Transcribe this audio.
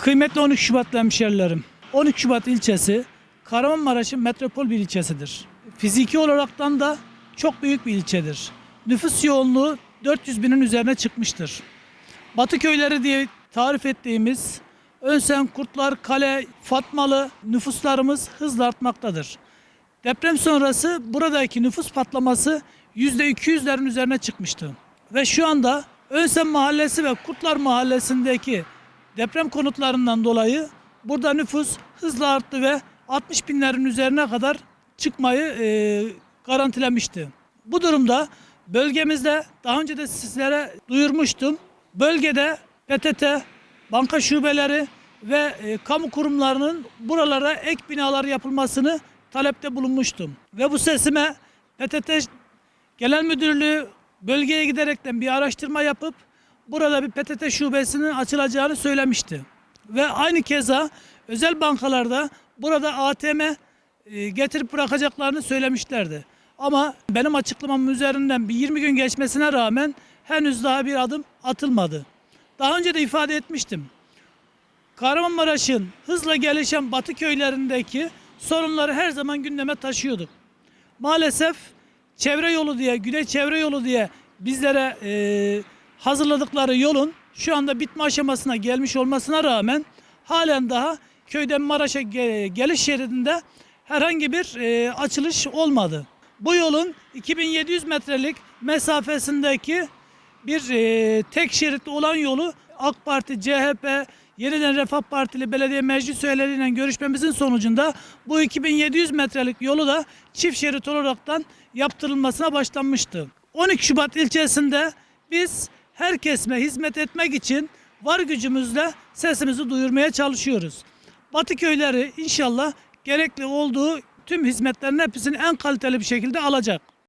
Kıymetli 12 Şubat hemşerilerim. 12 Şubat ilçesi Kahramanmaraş'ın metropol bir ilçesidir. Fiziki olaraktan da çok büyük bir ilçedir. Nüfus yoğunluğu 400 binin üzerine çıkmıştır. Batı köyleri diye tarif ettiğimiz Önsen, Kurtlar, Kale, Fatmalı nüfuslarımız hızla artmaktadır. Deprem sonrası buradaki nüfus patlaması %200'lerin üzerine çıkmıştı. Ve şu anda Önsen Mahallesi ve Kurtlar Mahallesi'ndeki deprem konutlarından dolayı burada nüfus hızla arttı ve 60 binlerin üzerine kadar çıkmayı e, garantilemişti. Bu durumda bölgemizde daha önce de sizlere duyurmuştum. Bölgede PTT, banka şubeleri ve e, kamu kurumlarının buralara ek binalar yapılmasını talepte bulunmuştum. Ve bu sesime PTT Genel Müdürlüğü bölgeye giderekten bir araştırma yapıp burada bir PTT şubesinin açılacağını söylemişti. Ve aynı keza özel bankalarda burada ATM e, getirip bırakacaklarını söylemişlerdi. Ama benim açıklamamın üzerinden bir 20 gün geçmesine rağmen henüz daha bir adım atılmadı. Daha önce de ifade etmiştim. Kahramanmaraş'ın hızla gelişen batı köylerindeki sorunları her zaman gündeme taşıyorduk. Maalesef çevre yolu diye, güney çevre yolu diye bizlere e, hazırladıkları yolun şu anda bitme aşamasına gelmiş olmasına rağmen halen daha köyden Maraş'a ge- geliş şeridinde herhangi bir e, açılış olmadı. Bu yolun 2700 metrelik mesafesindeki bir e, tek şeritli olan yolu AK Parti, CHP, Yeniden Refah Partili belediye meclis üyeleriyle görüşmemizin sonucunda bu 2700 metrelik yolu da çift şerit olaraktan yaptırılmasına başlanmıştı. 12 Şubat ilçesinde biz her kesime hizmet etmek için var gücümüzle sesimizi duyurmaya çalışıyoruz. Batı köyleri inşallah gerekli olduğu tüm hizmetlerin hepsini en kaliteli bir şekilde alacak.